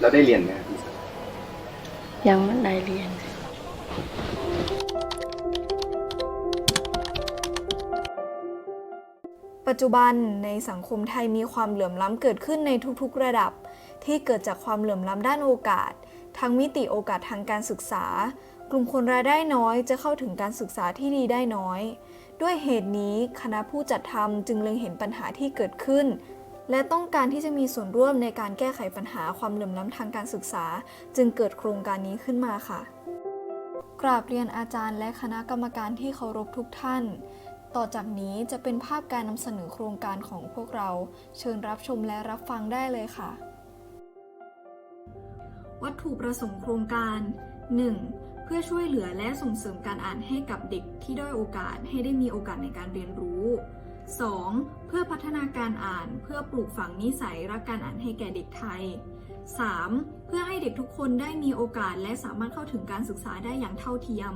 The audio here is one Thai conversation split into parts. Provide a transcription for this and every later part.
แล้วได้เรียนไหมครับพี่ยังไม่ได้เรียน ปัจจุบันในสังคมไทยมีความเหลื่อมล้ำเกิดขึ้นในทุกๆระดับ ที่เกิดจากความเหลื่อมล้ำด้านโอกาส ทั้งมิติโอกาสทางการศึกษา กลุ่มคนรายได้น้อยจะเข้าถึงการศึกษาที่ดีได้น้อย ด้วยเหตุนี้คณะผู้จัดทำจึงเล็งเห็นปัญหาที่เกิดขึ้น และต้องการที่จะมีส่วนร่วมในการแก้ไขปัญหาความเหลื่อมล้ำทางการศึกษา จึงเกิดโครงการนี้ขึ้นมาค่ะ กราบเรียนอาจารย์และคณะกรรมการที่เคารพทุกท่าน ต่อจากนี้จะเป็นภาพการนำเสนอโครงการของพวกเรา เชิญรับชมและรับฟังได้เลยค่ะ วัตถุประสงค์โครงการ 1. เพื่อช่วยเหลือและส่งเสริมการอ่านให้กับเด็กที่ด้อยโอกาสให้ได้มีโอกาสในการเรียนรู้ 2. เพื่อพัฒนาการอ่านเพื่อปลูกฝังนิสัยรักการอ่านให้แก่เด็กไทย 3. เพื่อให้เด็กทุกคนได้มีโอกาสและสามารถเข้าถึงการศึกษาได้อย่างเท่าเทียม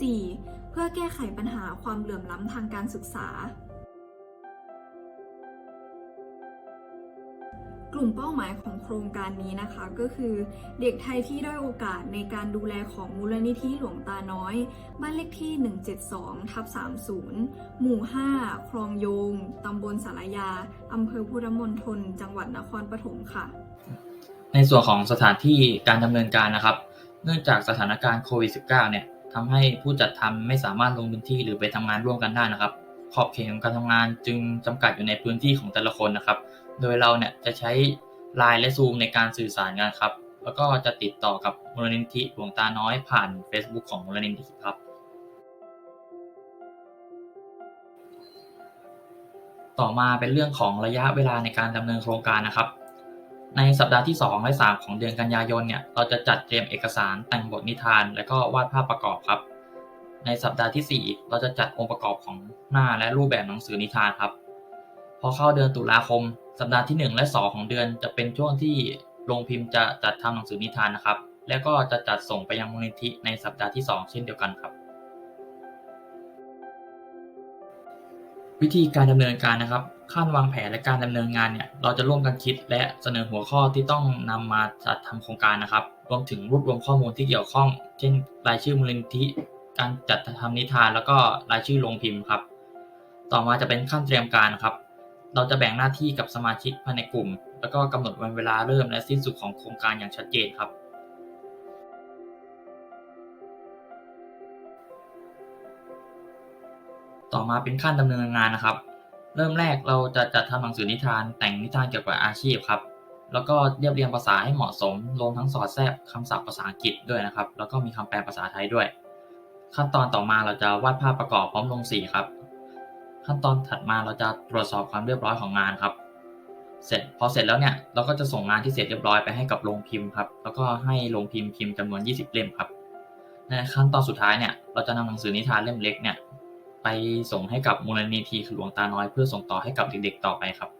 4. เพื่อแก้ไขปัญหาความเหลื่อมล้ำทางการศึกษา กลุ่มเป้าหมายของโครงการนี้นะคะ ก็คือเด็กไทยที่ได้โอกาสในการดูแลของมูลนิธิหลวงตาน้อย บ้านเลขที่ 172ทับ30 หมู่ 5 คลองโยง ตำบลสารยา อำเภอพุทธมณฑลจังหวัดนครปฐมค่ะ ในส่วนของสถานที่การดำเนินการนะครับ เนื่องจากสถานการณ์โควิด -19 เนี่ยทำให้ผู้จัดทำไม่สามารถลงพื้นที่หรือไปทำงานร่วมกันได้นะครับ ขอบเขตของการทำงานจึงจำกัดอยู่ในพื้นที่ของแต่ละคนนะครับ โดยเราเนี่ยจะใช้ไลน์และซูมในการสื่อสารกันครับ แล้วก็จะติดต่อกับมูลนิธิหลวงตาน้อยผ่าน Facebook ของมูลนิธิครับ ต่อมาเป็นเรื่องของระยะเวลาในการดำเนินโครงการนะครับ ในสัปดาห์ที่ 2 และ 3 ของเดือนกันยายนเนี่ยเราจะจัดเตรียมเอกสารแต่งบทนิทาน และก็วาดภาพประกอบครับ ในสัปดาห์ที่ 4 เราจะจัดองค์ประกอบของหน้าและรูปแบบหนังสือนิทานครับพอเข้าเดือนตุลาคม สัปดาห์ที่ 1 และ 2 ของเดือนจะเป็นช่วงที่โรงพิมพ์จะจัดทำหนังสือนิทานนะครับ แล้วก็จะจัดส่งไปยังมูลนิธิในสัปดาห์ที่ 2 เช่นเดียวกันครับ วิธีการดำเนินการนะครับขั้นวางแผนและการดำเนินงานเนี่ยเราจะร่วมกันคิดและเสนอหัวข้อที่ต้องนำมาจัดทำโครงการนะครับ รวมถึงรวบรวมข้อมูลที่เกี่ยวข้อง เช่น รายชื่อมูลนิธิ การจัดทำนิทาน แล้วก็รายชื่อโรงพิมพ์ครับ ต่อมาจะเป็นขั้นเตรียมการครับ เราจะแบ่งหน้าที่กับสมาชิกภายในกลุ่ม แล้วก็กำหนดวันเวลาเริ่มและสิ้นสุดของโครงการอย่างชัดเจนครับ ต่อมาเป็นขั้นดำเนินงานนะครับ เริ่มแรกเราจะจัดทำหนังสือนิทาน แต่งนิทานเกี่ยวกับอาชีพครับ แล้วก็เรียบเรียงภาษาให้เหมาะสม รวมทั้งสอดแทรกคำศัพท์ภาษาอังกฤษด้วยนะครับ แล้วก็มีคำแปลภาษาไทยด้วย ขั้นตอนต่อมาเราจะวาดภาพประกอบพร้อมลงสีครับ ขั้นตอนถัดมาเราจะตรวจสอบความเรียบร้อยของงานครับ เสร็จพอเสร็จแล้วเนี่ยเราก็จะส่งงานที่เสร็จเรียบร้อยไปให้กับโรงพิมพ์ครับ แล้วก็ให้โรงพิมพ์พิมพ์จำนวน 20 เล่มครับ ในขั้นตอนสุดท้ายเนี่ยเราจะนำหนังสือนิทานเล่มเล็กเนี่ยไปส่งให้กับมูลนิธิหลวงตาน้อยเพื่อส่งต่อให้กับเด็กๆต่อไปครับ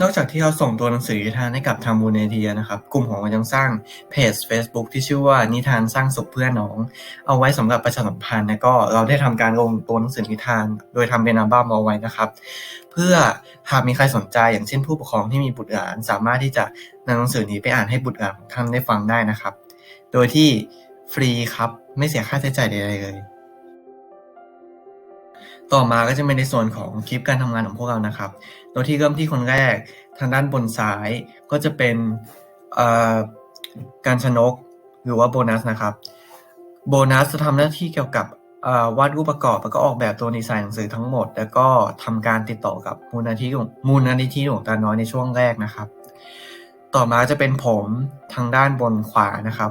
นอกจากที่เราส่งตัวหนังสือนิทานให้กับทางมูลนิธินะครับ กลุ่มของเรายังสร้างเพจ Facebook ที่ชื่อว่านิทานสร้างสุขเพื่อน้อง เอาไว้สำหรับประชาสัมพันธ์และก็เราได้ทำการลงตัวหนังสือนิทาน โดยทำเป็นอัลบั้มเอาไว้นะครับ เพื่อหากมีใครสนใจอย่างเช่นผู้ปกครองที่มีบุตรหลาน สามารถที่จะนำหนังสือนี้ไปอ่านให้บุตรหลานท่านได้ฟังได้นะครับ โดยที่ฟรีครับไม่เสียค่าใช้จ่ายใดๆเลย ต่อมาก็จะเป็นในส่วนของคลิปการทำงานของพวกเรานะครับ โดยที่เริ่มที่คนแรกทางด้านบนซ้ายก็จะเป็นการชนกหรือว่าโบนัสนะครับ โบนัสจะทำหน้าที่เกี่ยวกับวาดรูปประกอบแล้วก็ออกแบบตัวดีไซน์หนังสือทั้งหมด แล้วก็ทำการติดต่อกับมูลนิธิของมูลนิธิหลวงตาน้อยในช่วงแรกนะครับ ต่อมาจะเป็นผมทางด้านบนขวานะครับ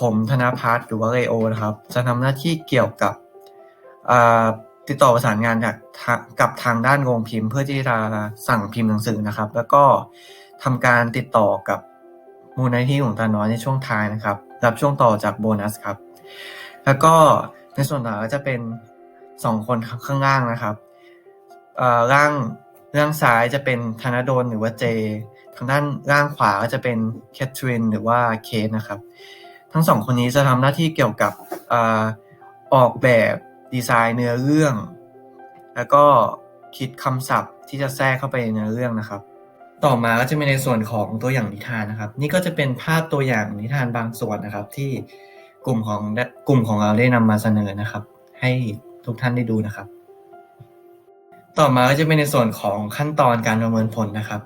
ผมธนพัฒน์หรือว่าเลโอนะครับ จะทำหน้าที่เกี่ยวกับ ติดต่อประสานงานกับทางกับทางด้านโรงพิมพ์ เพื่อที่จะสั่งพิมพ์หนังสือนะครับ แล้วก็ทำการติดต่อกับมูลนิธิของตาน้อยในช่วงท้ายนะครับ รับช่วงต่อจากโบนัสครับ แล้วก็ในส่วนหลังก็จะเป็นสองคนข้างล่างนะครับเอ่อล่างล่างซ้ายจะเป็นธนดลหรือว่าเจ ทางด้านล่างขวาก็จะเป็นแคทรินหรือว่าเคสนะครับ ทั้งสองคนนี้จะทำหน้าที่เกี่ยวกับอออกแบบ ดีไซน์เนื้อเรื่อง แล้วก็คิดคำศัพท์ที่จะแทรกเข้าไปในเรื่องนะครับ ต่อมาก็จะเป็นในส่วนของตัวอย่างนิทานนะครับ นี่ก็จะเป็นภาพตัวอย่างนิทานบางส่วนนะครับ ที่กลุ่มของกลุ่มของเราได้นำมาเสนอนะครับ ให้ทุกท่านได้ดูนะครับ ต่อมาก็จะเป็นในส่วนของขั้นตอนการประเมินผลนะครับ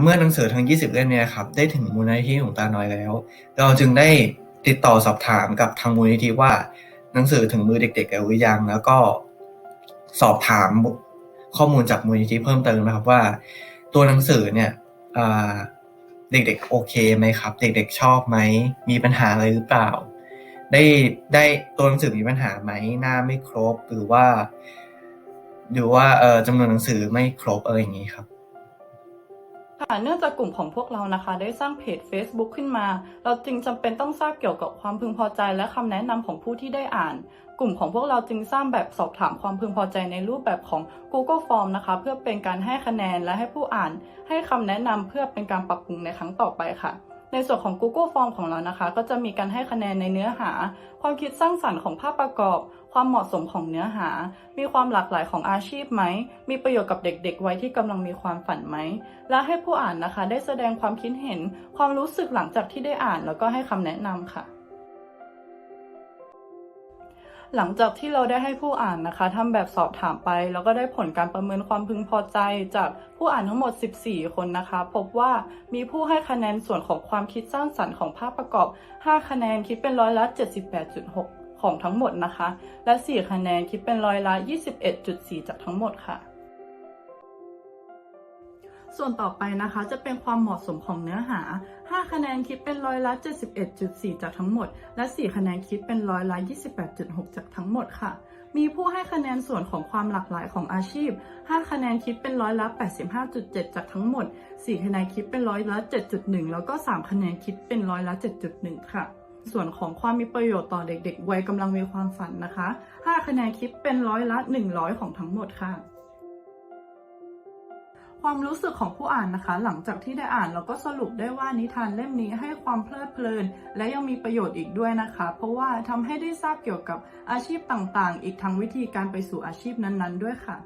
เมื่อหนังสือทั้ง 20 เล่มเนี่ยครับได้ถึงมูลนิธิของตาน้อยแล้ว เราจึงได้ติดต่อสอบถามกับทางมูลนิธิว่า หนังสือถึงมือเด็กๆแล้วหรือยัง แล้วก็สอบถามข้อมูลจากมูลนิธิเพิ่มเติมนะครับว่า ตัวหนังสือเนี่ยเด็กๆโอเคไหมครับ เด็กๆชอบไหมมีปัญหาอะไรหรือเปล่า ได้ได้ตัวหนังสือมีปัญหาไหมหน้าไม่ครบหรือว่า หรือว่าเออจำนวนหนังสือไม่ครบอะไรอย่างนี้ครับ ค่ะเนื่องจากกลุ่มของพวกเรานะคะ ได้สร้างเพจ Facebook ขึ้นมา เราจึงจำเป็นต้องทราบเกี่ยวกับความพึงพอใจและคำแนะนำของผู้ที่ได้อ่าน กลุ่มของพวกเราจึงสร้างแบบสอบถามความพึงพอใจในรูปแบบของ Google Form นะคะ เพื่อเป็นการให้คะแนนและให้ผู้อ่าน ให้คำแนะนำเพื่อเป็นการปรับปรุงในครั้งต่อไปค่ะ ในส่วนของ Google Form ของเรานะคะ ก็จะมีการให้คะแนนในเนื้อหา ความคิดสร้างสรรค์ของภาพประกอบ ความเหมาะสมของเนื้อหา มีความหลากหลายของอาชีพไหม มีประโยชน์กับเด็กๆ ไว้ที่กำลังมีความฝันไหม และให้ผู้อ่านนะคะ ได้แสดงความคิดเห็น ความรู้สึกหลังจากที่ได้อ่าน แล้วก็ให้คำแนะนำค่ะ หลังจากที่เราได้ให้ผู้อ่านนะคะทำแบบสอบถามไป แล้วก็ได้ผลการประเมินความพึงพอใจจากผู้อ่านทั้งหมด 14 คนนะคะ พบว่ามีผู้ให้คะแนนส่วนของความคิดสร้างสรรค์ของภาพประกอบ 5 คะแนนคิดเป็นร้อยละ 78.6 ของทั้งหมดนะคะ และ 4 คะแนนคิดเป็นร้อยละ 21.4 จากทั้งหมดค่ะส่วนต่อไปนะคะจะเป็นความเหมาะสมของเนื้อหา 5 คะแนนคิดเป็นร้อยละ 71.4 จากทั้งหมด และ 4 คะแนนคิดเป็นร้อยละ 28.6 จากทั้งหมดค่ะ มีผู้ให้คะแนนส่วนของความหลากหลายของอาชีพ 5 คะแนนคิดเป็นร้อยละ 85.7 จากทั้งหมด 4 คะแนนคิดเป็นร้อยละ 7.1 แล้วก็ 3 คะแนนคิดเป็นร้อยละ 7.1 ค่ะส่วนของความมีประโยชน์ต่อเด็กๆ วัยกำลังมีความฝันนะคะ 5 คะแนนคิดเป็นร้อยละ 100 ของทั้งหมดค่ะ ความรู้สึกของผู้อ่านนะคะ หลังจากที่ได้อ่านเราก็สรุปได้ว่านิทานเล่มนี้ให้ความเพลิดเพลิน และยังมีประโยชน์อีกด้วยนะคะ เพราะว่าทำให้ได้ทราบเกี่ยวกับอาชีพต่างๆ อีกทั้งวิธีการไปสู่อาชีพนั้นๆ ด้วยค่ะ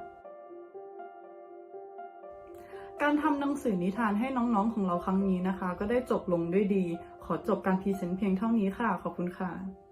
การทำหนังสือนิทานให้น้องๆของเราครั้งนี้นะคะ ก็ได้จบลงด้วยดี ขอจบการพรีเซนต์เพียงเท่านี้ค่ะ ขอบคุณค่ะ